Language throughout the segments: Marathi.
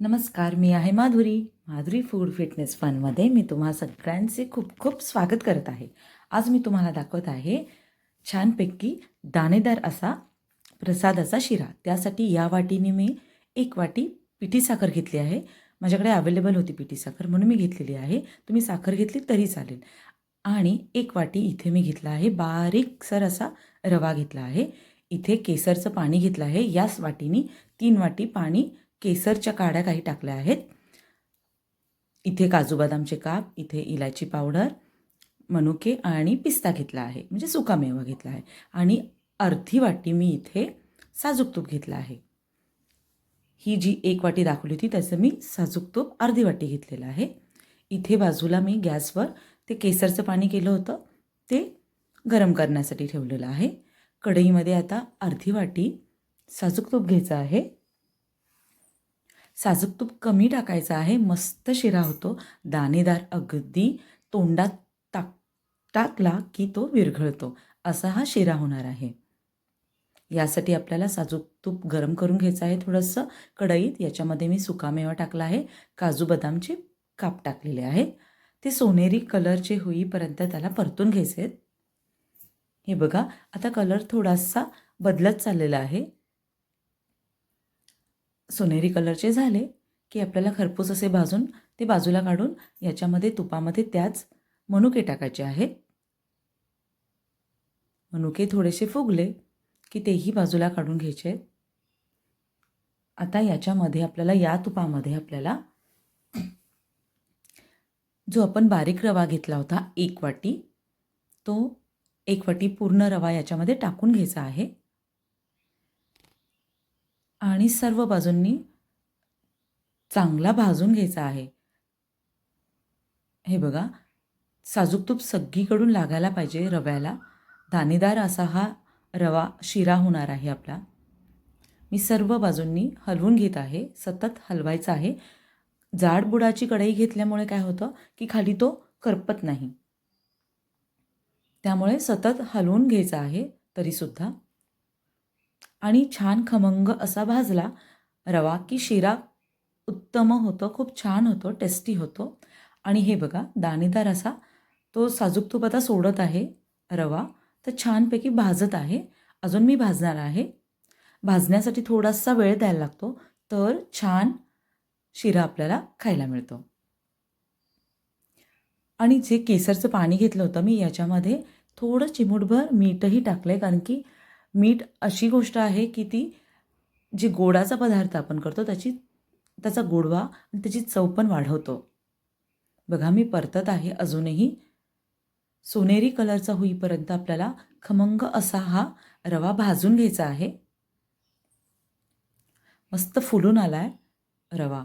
नमस्कार मी आहे माधुरी. माधुरी फूड फिटनेस फनमध्ये मी तुम्हा सगळ्यांचे खूप खूप स्वागत करत आहे. आज मी तुम्हाला दाखवत आहे छानपैकी दाणेदार असा प्रसादाचा शिरा. त्यासाठी या वाटीने मी एक वाटी पिठी साखर घेतली आहे. माझ्याकडे अवेलेबल होती पिठी साखर म्हणून मी घेतलेली आहे. तुम्ही साखर घेतली तरी चालेल. आणि एक वाटी इथे मी घेतला आहे बारीकसर असा रवा घेतला आहे. इथे केसरचं पाणी घेतलं आहे. याच वाटीने तीन वाटी पाणी केसरच्या काड्या काही टाकल्या आहेत. इथे काजू बदामचे काप इथे इलायची पावडर मनुके आणि पिस्ता घेतला आहे. म्हणजे सुका मेवा घेतला आहे. आणि अर्धी वाटी मी इथे साजूक तूप घेतलं आहे. ही जी एक वाटी दाखवली होती त्याचं मी साजूक तूप अर्धी वाटी घेतलेलं आहे. इथे बाजूला मी गॅसवर ते केसरचं पाणी केलं होतं. ते गरम करण्यासाठी ठेवलेलं आहे. कढईमध्ये आता अर्धी वाटी साजूक तूप घ्यायचं आहे. साजूक तूप कमी टाकायचं आहे. मस्त शिरा होतो. दाणेदार अगदी तोंडात टाक टाकला की तो विरघळतो. असा हा शिरा होणार आहे. यासाठी आपल्याला साजूक तूप गरम करून घ्यायचं आहे. थोडंसं कढईत याच्यामध्ये मी सुकामेवा टाकला आहे. काजू बदामचे काप टाकलेले आहेत. ते सोनेरी कलरचे होईपर्यंत त्याला परतून घ्यायचे आहेत. हे बघा आता कलर थोडासा बदलत चाललेला आहे. सोनेरी कलरचे झाले की आपल्याला खरपूस असे भाजून ते बाजूला काढून याच्यामध्ये तुपामध्ये त्याच मनुके टाकायचे आहेत मनुके थोडेसे फुगले की तेही बाजूला काढून घ्यायचे. आहेत आता याच्यामध्ये आपल्याला या तुपामध्ये आपल्याला जो आपण बारीक रवा घेतला होता एक वाटी तो एक वाटी पूर्ण रवा याच्यामध्ये टाकून घ्यायचा आहे. आणि सर्व बाजूंनी चांगला भाजून घ्यायचा आहे. हे बघा साजूक तूप सगळीकडून लागायला पाहिजे रव्याला. दाणेदार असा हा रवा शिरा होणार आहे आपला. मी सर्व बाजूंनी हलवून घेत आहे सतत हलवायचं आहे. जाड बुडाची कढई घेतल्यामुळे काय होतं की खाली तो करपत नाही. त्यामुळे सतत हलवून घ्यायचा आहे तरीसुद्धा. आणि छान खमंग असा भाजला रवा की शिरा उत्तम होतो खूप छान होतो टेस्टी होतो. आणि हे बघा दाणेदार असा तो साजूक तूप आता सोडत आहे रवा तर छानपैकी भाजत आहे. अजून मी भाजणार आहे. भाजण्यासाठी थोडासा वेळ द्यायला लागतो तर छान शिरा आपल्याला खायला मिळतो. आणि जे केसरचं पाणी घेतलं होतं मी याच्यामध्ये थोडं चिमूटभर मीठही टाकलं आहे कारण की मीठ अशी गोष्ट आहे की ती जी गोडाचा पदार्थ आपण करतो त्याची त्याचा गोडवा आणि त्याची चव पण वाढवतो. बघा मी परतत आहे अजूनही. सोनेरी कलरचा होईपर्यंत आपल्याला खमंग असा हा रवा भाजून घ्यायचा आहे. मस्त फुलून आला आहे रवा.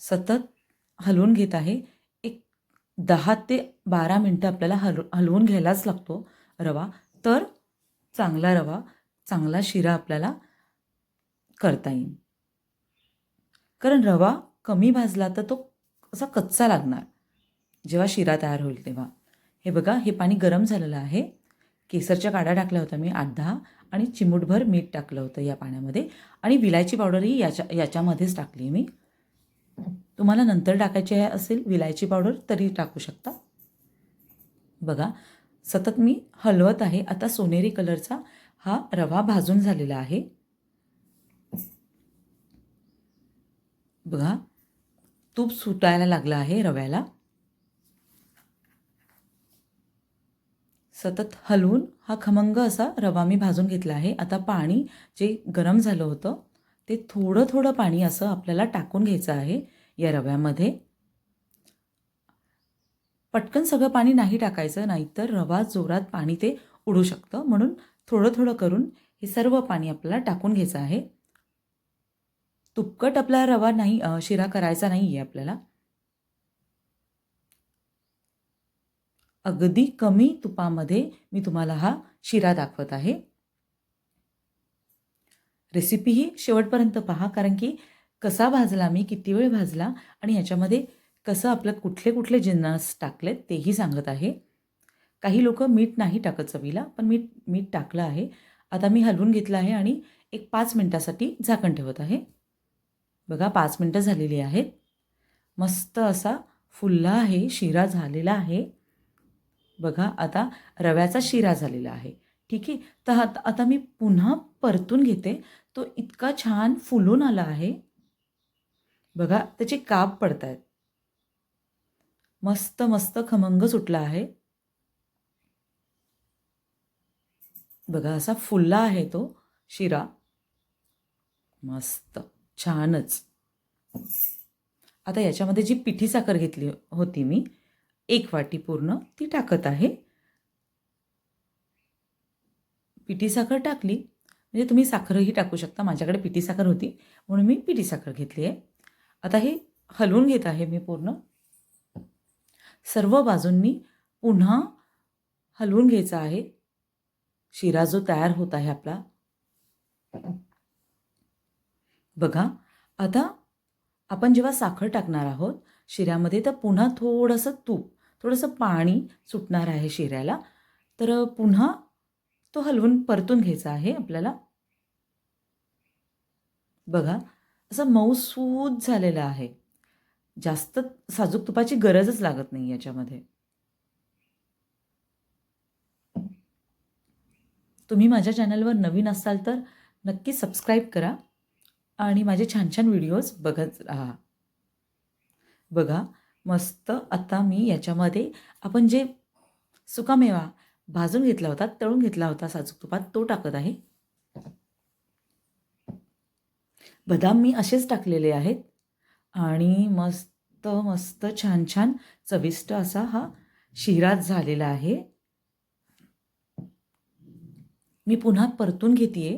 सतत हलवून घेत आहे. एक दहा ते बारा मिनटं आपल्याला हल हलवून घ्यायलाच लागतो. रवा. तर चांगला रवा चांगला शिरा आपल्याला करता येईल. कारण रवा कमी भाजला तर तो असा कच्चा लागणार. जेव्हा शिरा तयार होईल तेव्हा. हे बघा हे पाणी गरम झालेलं आहे. केसरच्या काड्या टाकल्या होत्या मी आठ दहा आणि चिमूटभर मीठ टाकलं होतं या पाण्यामध्ये. आणि विलायची पावडरही याच्या याच्यामध्येच टाकली मी. तुम्हाला नंतर टाकायची असेल विलायची पावडर तरी टाकू शकता. बघा सतत मी हलवत आहे. आता सोनेरी कलरचा हा रवा भाजून झालेला आहे. बघा तूप सुटायला लागलं आहे रव्याला. सतत हलवून हा खमंग असा रवा मी भाजून घेतला आहे. आता पाणी जे गरम झालं होतं ते थोडं थोडं पाणी असं आपल्याला टाकून घ्यायचं आहे या रव्यामध्ये. पटकन सगळं पाणी नाही टाकायचं नाहीतर रवा जोरात पाणी ते उडू शकतं. म्हणून थोडं थोडं करून हे सर्व पाणी आपल्याला टाकून घ्यायचं आहे. तुपकट आपला रवा नाही शिरा करायचा नाही आहे आपल्याला. अगदी कमी तुपामध्ये मी तुम्हाला हा शिरा दाखवत आहे. रेसिपी ही शेवटपर्यंत पहा कारण की कसा भाजला मी किती वेळ भाजला आणि ह्याच्यामध्ये कसं आपलं कुठले कुठले जिन्नस टाकलेत तेही सांगत आहे. काही लोक मीठ नाही टाकत चवीला पण मीठ मीठ टाकलं आहे. आता मी हलवून घेतलं आहे आणि एक पाच मिनटासाठी झाकण ठेवत आहे. बघा पाच मिनटं झालेली आहेत. मस्त असा फुलला आहे शिरा झालेला आहे. बघा आता रव्याचा शिरा झालेला आहे. ठीक आहे? तर आता आता मी पुन्हा परतून घेते. तो इतका छान फुलून आला आहे. बघा त्याचे काप पडत आहेत मस्त मस्त खमंग सुटला आहे. बघा असा फुलला आहे तो शिरा. मस्त छानच. आता याच्यामध्ये जी पिठी साखर घेतली होती मी एक वाटी पूर्ण ती टाकत आहे. पिठी साखर टाकली म्हणजे तुम्ही साखरही टाकू शकता माझ्याकडे पिठी साखर होती म्हणून मी पिठी साखर घेतली आहे. आता हे हलवून घेत आहे मी पूर्ण. सर्व बाजूंनी पुन्हा हलवून घ्यायचा आहे. शिरा जो तयार होत आहे आपला. बघा आता आपण जेव्हा साखर टाकणार आहोत शिऱ्यामध्ये तर पुन्हा थोडंसं तूप थोडंसं पाणी सुटणार आहे शिऱ्याला. तर पुन्हा तो हलवून परतून घ्यायचा आहे आपल्याला. बघा असं मऊसूद झालेलं आहे. जास्त साजूक तुपाची गरजच लागत नाही याच्यामध्ये. तुम्ही माझ्या चॅनलवर नवीन असाल तर नक्की सबस्क्राईब करा आणि माझे छान छान व्हिडिओज बघत राहा. बघा मस्त आता मी याच्यामध्ये आपण जे सुकामेवा भाजून घेतला होता तळून घेतला होता साजूक तुपात तो टाकत आहे. बदाम मी असेच टाकलेले आहेत. आणि मस्त मस्त छान छान चविष्ट असा हा शिराज झालेला आहे. मी पुन्हा परतून घेते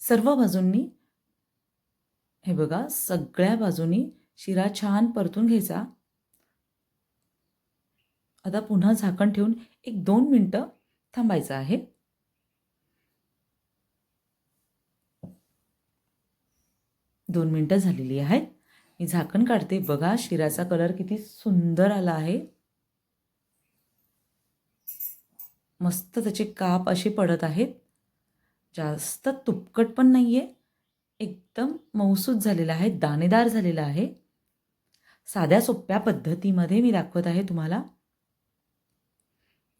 सर्व बाजूंनी हे बघा सगळ्या बाजूनी शिरा छान परतून घ्यायचा. आता पुन्हा झाकण ठेवून एक दोन मिनटं थांबायचं आहे. दोन मिनटं झालेली आहेत. मी झाकण काढते. बघा शिराचा कलर किती सुंदर आला आहे. मस्त त्याचे काप असे पडत आहेत. जास्त तुपकट पण नाही आहे एकदम मौसूद झालेला आहे दाणेदार झालेला आहे. साध्या सोप्या पद्धतीमध्ये मी दाखवत आहे तुम्हाला.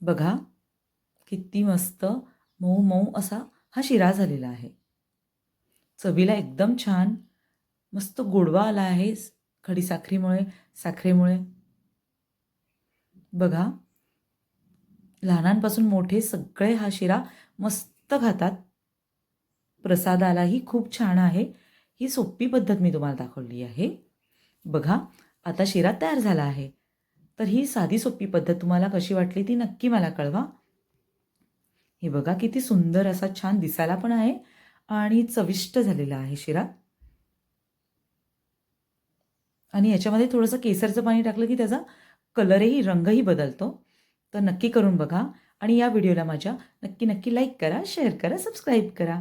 बघा किती मस्त मऊ मऊ असा हा शिरा झालेला आहे. चवीला एकदम छान. मस्त गोडवा आला आहे खडी साखरेमुळे साखरेमुळे. बघा लहानांपासून मोठे सगळे हा शिरा मस्त खातात. प्रसादालाही खूप छान आहे. ही सोपी पद्धत मी तुम्हाला दाखवली आहे. बघा आता शिरा तयार झाला आहे. तर ही साधी सोपी पद्धत तुम्हाला कशी वाटली ती नक्की मला कळवा. हे बघा किती सुंदर असा छान दिसायला पण आहे आणि चविष्ट झालेला आहे शिरा. आणि याच्यामध्ये थोडंसं केसरचं पाणी टाकलं की त्याचा कलरही रंगही बदलतो. तर नक्की करून बघा. आणि या व्हिडिओला माझ्या नक्की नक्की लाईक करा शेअर करा सबस्क्राईब करा.